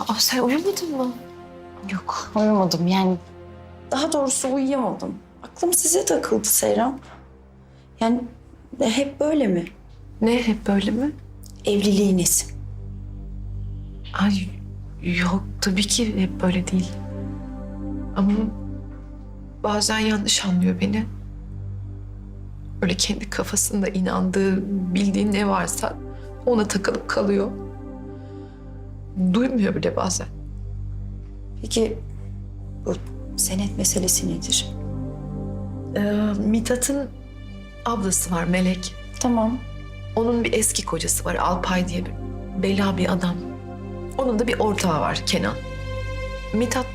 Aa, sen uyumadın mı? Yok uyumadım yani. Daha doğrusu uyuyamadım. Aklım size takıldı Seyran. Yani hep böyle mi? Ne hep böyle mi? Evliliğiniz. Ay yok tabii ki hep böyle değil. Ama bazen yanlış anlıyor beni. Öyle kendi kafasında inandığı, bildiği ne varsa ona takılıp kalıyor. Duymuyor bile bazen. Peki bu senet meselesi nedir? Ee, Mithat'ın ablası var Melek. Tamam. Onun bir eski kocası var Alpay diye bir bela bir adam. Onun da bir ortağı var Kenan. Mithat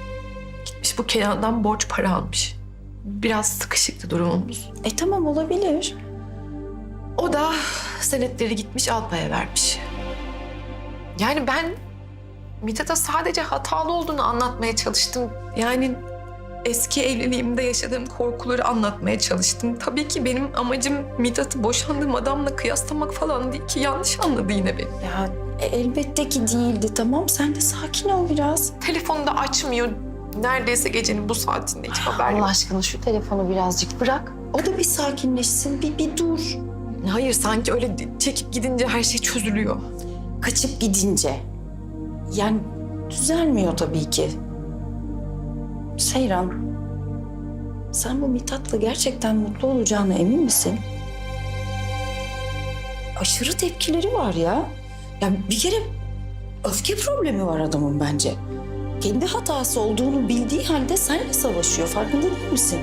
gitmiş bu Kenan'dan borç para almış. Biraz sıkışıktı durumumuz. E tamam olabilir. O da senetleri gitmiş Alpay'a vermiş. Yani ben Mithat'a sadece hatalı olduğunu anlatmaya çalıştım. Yani eski evliliğimde yaşadığım korkuları anlatmaya çalıştım. Tabii ki benim amacım Mithat'ı boşandığım adamla kıyaslamak falan değil ki yanlış anladı yine beni. Ya e, elbette ki değildi. Tamam sen de sakin ol biraz. Telefonu da açmıyor. Neredeyse gecenin bu saatinde hiç haber Allah yok. aşkına şu telefonu birazcık bırak. O da bir sakinleşsin. Bir, bir dur. Hayır sanki öyle çekip gidince her şey çözülüyor. Kaçıp gidince. Yani düzelmiyor tabii ki. Seyran, sen bu Mithat'la gerçekten mutlu olacağına emin misin? Aşırı tepkileri var ya. Ya bir kere öfke problemi var adamın bence. Kendi hatası olduğunu bildiği halde seninle savaşıyor. Farkında değil misin?